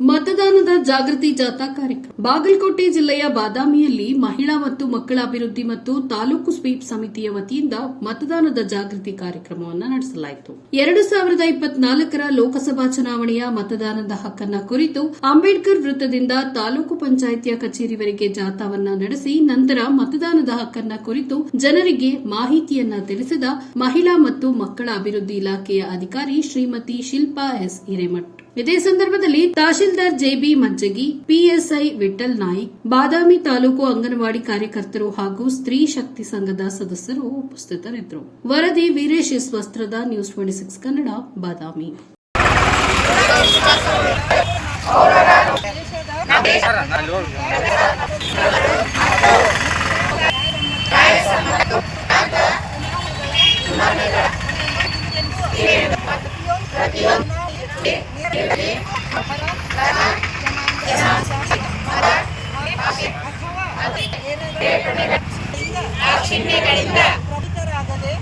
ಮತದಾನದ ಜಾಗೃತಿ ಜಾಥಾ ಕಾರ್ಯಕ್ರಮ. ಬಾಗಲಕೋಟೆ ಜಿಲ್ಲೆಯ ಬಾದಾಮಿಯಲ್ಲಿ ಮಹಿಳಾ ಮತ್ತು ಮಕ್ಕಳ ಅಭಿವೃದ್ಧಿ ಮತ್ತು ತಾಲೂಕು ಸ್ವೀಪ್ ಸಮಿತಿಯ ವತಿಯಿಂದ ಮತದಾನದ ಜಾಗೃತಿ ಕಾರ್ಯಕ್ರಮವನ್ನು ನಡೆಸಲಾಯಿತು. ಎರಡು ಸಾವಿರದ ಇಪ್ಪತ್ನಾಲ್ಕರ ಲೋಕಸಭಾ ಚುನಾವಣೆಯ ಮತದಾನದ ಹಕ್ಕನ್ನ ಕುರಿತು ಅಂಬೇಡ್ಕರ್ ವೃತ್ತದಿಂದ ತಾಲೂಕು ಪಂಚಾಯಿತಿಯ ಕಚೇರಿವರೆಗೆ ಜಾಥಾವನ್ನ ನಡೆಸಿ ನಂತರ ಮತದಾನದ ಹಕ್ಕನ್ನ ಕುರಿತು ಜನರಿಗೆ ಮಾಹಿತಿಯನ್ನ ತಿಳಿಸಿದ ಮಹಿಳಾ ಮತ್ತು ಮಕ್ಕಳ ಅಭಿವೃದ್ಧಿ ಇಲಾಖೆಯ ಅಧಿಕಾರಿ ಶ್ರೀಮತಿ ಶಿಲ್ಪಾ ಎಸ್ ಹಿರೇಮಠ್. ಇದೇ ಸಂದರ್ಭದಲ್ಲಿ ತಹಶೀಲ್ದಾರ್ ಜೆಬಿ ಮಂಜಗಿ ಪಿಎಸ್ಐ ವಿಠಲ್ ನಾಯ್ಕ್, ಬಾದಾಮಿ ತಾಲೂಕು ಅಂಗನವಾಡಿ ಕಾರ್ಯಕರ್ತರು ಹಾಗೂ ಸ್ತ್ರೀ ಶಕ್ತಿ ಸಂಘದ ಸದಸ್ಯರು ಉಪಸ್ಥಿತರಿದ್ದರು. ವರದಿ Veeresh Vastrad, News twenty six Kannada, Badami.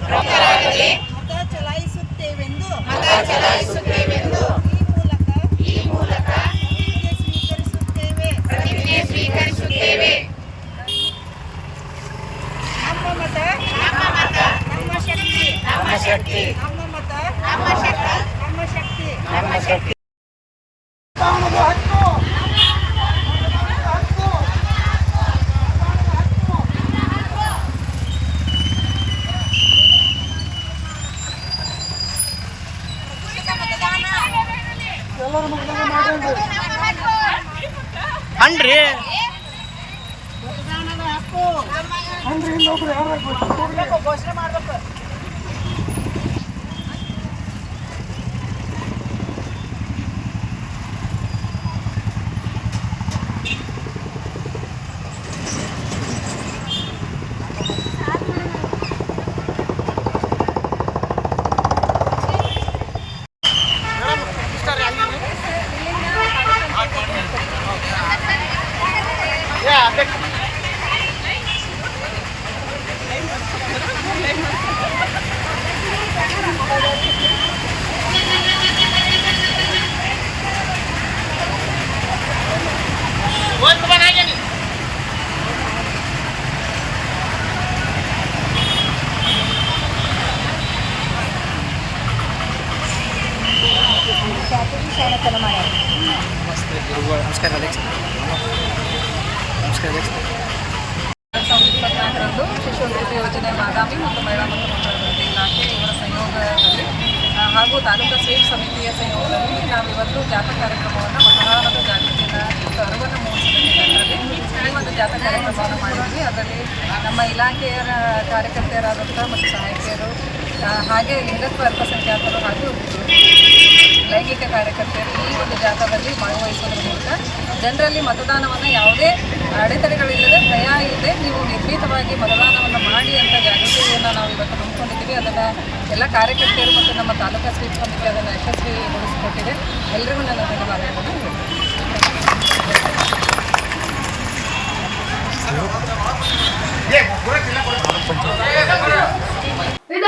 ಪ್ರತಿತರಾಗದೆ ಮತ ಚಲಾಯಿಸುತ್ತೇವೆಂದು ಈ ಮೂಲಕ ಪ್ರತಿಜ್ಞೆ ಸ್ವೀಕರಿಸುತ್ತೇವೆ ನಮ್ಮ ಮತ ನಮ್ಮ ಶಕ್ತಿ ನಮ್ಮ ಶಕ್ತಿ ನಮ್ಮ ಅನ್ರಿ ಘೋಷಣೆ ಮಾಡ್ಬೇಕು. ನಮಸ್ಕಾರ ಅಧ್ಯಕ್ಷ ನಮಸ್ಕಾರ ಅಭಿವೃದ್ಧಿ ಯೋಜನೆ ಬಾದಾಮಿ ಮತ್ತು ಮಹಿಳಾ ಮತ್ತು ಮಕ್ಕಳ ಅಭಿವೃದ್ಧಿ ಹಾಗೂ ತಾಲೂಕು ಸ್ವೀಪ್ ಸಮಿತಿಯ ಸಂಯೋಗದಲ್ಲಿ ನಾವಿವತ್ತು ಜಾಥಾ ಕಾರ್ಯಕ್ರಮವನ್ನು ಮತದಾನದ ಜಾಗೃತಿಯನ್ನು ಅರಿವನ್ನು ಮೂಡಿಸಿದ ಒಂದು ಜಾಥಾ ಕಾರ್ಯಕ್ರಮವನ್ನು ಮಾಡಿದ್ವಿ ಅದರಲ್ಲಿ ನಮ್ಮ ಇಲಾಖೆಯ ಕಾರ್ಯಕರ್ತೆಯರಾದಂಥ ಮತ್ತು ಸಹಾಯಕಿಯರು ಹಾಗೆ ಲಿಂಗತ್ವ ಅಲ್ಪಸಂಖ್ಯಾತರು ಹಾಗೂ ಲೈಂಗಿಕ ಕಾರ್ಯಕರ್ತೆಯರು ಈ ಒಂದು ಜಾಗದಲ್ಲಿ ಭಾಗವಹಿಸೋದ್ರ ಮೂಲಕ ಜನರಲ್ಲಿ ಮತದಾನವನ್ನು ಯಾವುದೇ ಅಡೆತಡೆಗಳಿಲ್ಲದೆ ಭಯ ಇಲ್ಲದೆ ನೀವು ನಿರ್ಭೀತವಾಗಿ ಮತದಾನವನ್ನು ಮಾಡಿ ಅಂತ ಜಾಗೃತಿಯನ್ನು ನಾವು ಇವತ್ತು ಹಮ್ಮಿಕೊಂಡಿದ್ದೀವಿ. ಅದನ್ನು ಎಲ್ಲ ಕಾರ್ಯಕರ್ತೆಯರು ಮತ್ತು ನಮ್ಮ ತಾಲೂಕಾ ಸ್ವೀಪ್ ಸಮಿತಿ ಅದನ್ನು ಯಶಸ್ವಿಗೊಳಿಸಿಕೊಟ್ಟಿದೆ. ಎಲ್ಲರಿಗೂ ನನ್ನ ಧನ್ಯವಾದಗಳನ್ನು ಹೇಳ್ತೀನಿ.